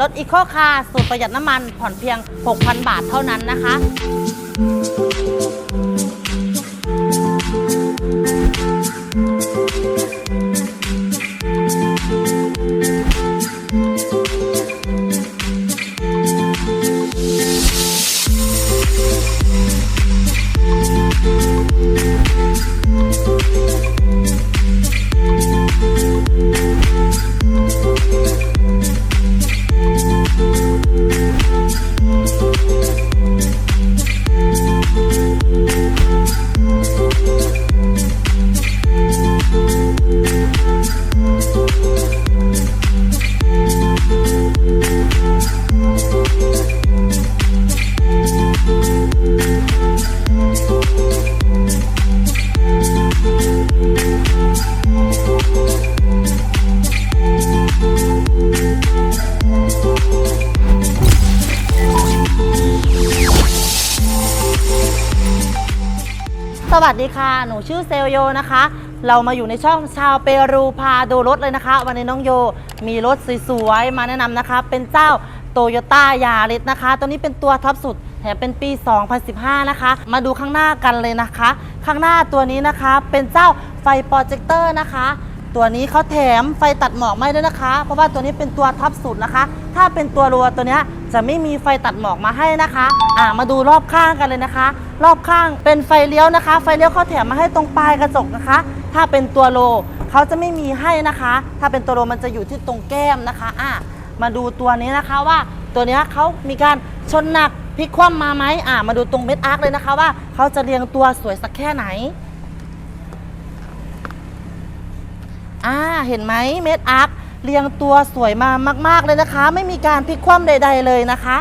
รถอีโคคาร์สูตรประหยัดน้ำมันผ่อนเพียง 6,000 บาทเท่านั้นนะคะ วัสดีค่ะ หนูชื่อเซลโยนะคะ เรามาอยู่ในช่องชาวเปรูพาดูรถเลยนะคะ วันนี้น้องโยมีรถสวยๆ มาแนะนำนะคะ เป็นเจ้าโตโยต้ายาริสนะคะ ตัวนี้เป็นตัวท็อปสุด แถมเป็นปี 2015 นะคะ มาดูข้างหน้ากันเลยนะคะ ข้างหน้าตัวนี้นะคะ เป็นเจ้าไฟโปรเจคเตอร์นะคะ ตัวนี้เขาแถมไฟตัดหมอกไม่ด้วยนะคะ เพราะว่าตัวนี้เป็นตัวท็อปสุดนะคะ ถ้าเป็นตัวรัวตัวเนี้ย จะไม่มีไฟตัดหมอกมาให้นะคะ อ่ามาดูรอบข้างกันเลยนะคะ รอบข้างเป็นไฟเลี้ยวนะคะ ไฟเลี้ยวเขาแถมมาให้ตรงปลายกระจกนะคะ ถ้าเป็นตัวโลเขาจะไม่มีให้นะคะ ถ้าเป็นตัวโลมันจะอยู่ที่ตรงแก้มนะคะอะมาดูตัวนี้นะคะว่าตัวนี้เขามีการชนหนักพลิกคว่ำมาไหมอ่ามาดูตรงเม็ดอาร์คเลยนะคะว่าเขาจะเรียงตัวสวยสักแค่ไหนอ่าเห็นไหมเม็ดอาร์ค เรียงตัวสวยมามากๆเลยนะคะ ไม่มีการพลิกคว่ำใด ๆ เลยนะคะ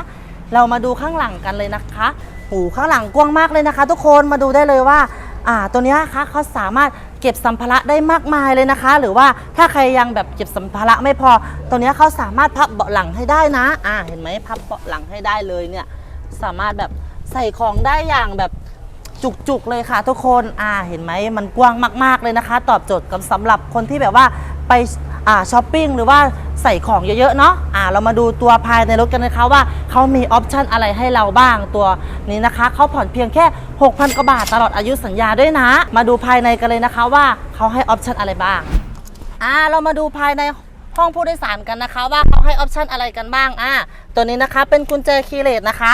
เรามาดูข้างหลังกันเลยนะคะโอ้ข้างหลังกว้างมากเลยนะคะ ทุกคนมาดูได้เลยว่าอ่าตัวนี้นะคะเขาสามารถเก็บสัมภาระได้มากมายเลยนะคะ หรือว่าถ้าใครยังแบบเก็บสัมภาระไม่พอ ตัวนี้เขาสามารถพับเบาะหลังให้ได้นะอ่าเห็นไหมพับเบาะหลังให้ได้เลยเนี่ยสามารถแบบใส่ของได้อย่างแบบจุกๆเลยค่ะทุกคนอ่าเห็นไหมมันกว้างมาก ๆเลยนะคะ ตอบโจทย์กับสำหรับคนที่แบบว่าไป อ่าช้อปปิ้งหรือว่าใส่ของเยอะๆเนาะอ่าเรามาดูตัวภายในรถกันนะคะว่าเขามีออปชันอะไรให้เราบ้างตัวนี้นะคะเขาผ่อนเพียงแค่ 6,000กว่าบาทตลอดอายุสัญญาด้วยนะ มาดูภายในกันเลยนะคะว่าเขาให้ออปชันอะไรบ้างอ่าเรามาดูภายในห้องผู้โดยสารกันนะคะ ว่าเขาให้ออปชันอะไรกันบ้างอ่าตัวนี้นะคะเป็นกุญแจคีย์เลสนะคะ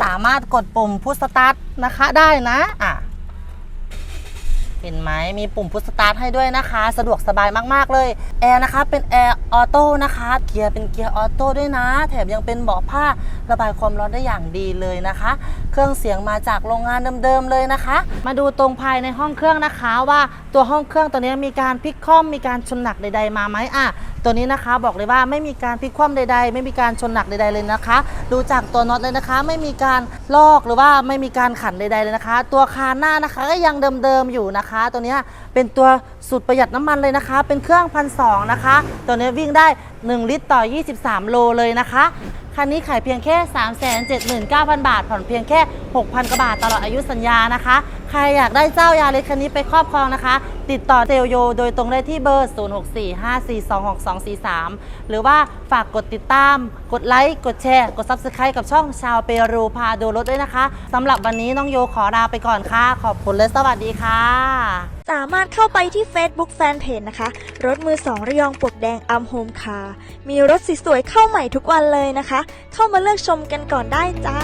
สามารถกดปุ่มพุชสตาร์ทนะคะได้นะอะ เห็นไหมมีปุ่มพุชสตาร์ทให้ด้วยนะคะ สะดวกสบายมาก ๆ เลยแอร์นะคะเป็นแอร์ออโต้นะคะเกียร์เป็นเกียร์ออโต้ด้วยนะ แถมยังเป็นเบาะผ้าระบายความร้อนได้อย่างดีเลยนะคะ เครื่องเสียงมาจากโรงงานเดิมๆเลยนะคะ มาดูตรงภายในห้องเครื่องนะคะ ว่าตัวห้องเครื่องตัวนี้มีการพลิกคว่ำมีการชนหนักใดๆมาไหมอะ ตัวนี้นะคะบอกเลยว่าไม่มีการพลิกคว่ำใด ๆ ไม่มีการชนหนักใด ๆ เลยนะคะ ดูจากตัวน็อตเลยนะคะ ไม่มีการลอกหรือว่าไม่มีการขันใด ๆ เลยนะคะ ตัวคานหน้านะคะก็ยังเดิมๆอยู่นะคะ ตัวนี้เป็นตัวสุดประหยัดน้ำมันเลยนะคะ เป็นเครื่องพันสองนะคะ ตัวนี้วิ่งได้ 1 ลิตรต่อ 23 โลเลยนะคะ คันนี้ขายเพียงแค่ 379,000 บาท ผ่อนเพียงแค่ 6,000กว่าบาทตลอดอายุสัญญานะคะ ใครอยากได้เจ้ายาเล็กคันนี้ไปครอบครองนะคะ ติดต่อเซลโย โดยตรงได้ที่เบอร์ 0645426243 หรือว่าฝากกดติดตาม กดไลค์ กดแชร์ กด Subscribe กับช่องชาวเปรูพาดูรถด้วยนะคะสำหรับวันนี้น้องโยขอลาไปก่อนค่ะ ขอบคุณและสวัสดีค่ะ สามารถเข้าไปที่ Facebook Fanpage นะคะ รถมือสองระยองปลวกแดงอัมโฮมคาร์มีรถสวยๆเข้าใหม่ทุกวันเลยนะคะ เข้ามาเลือกชมกันก่อนได้จ้า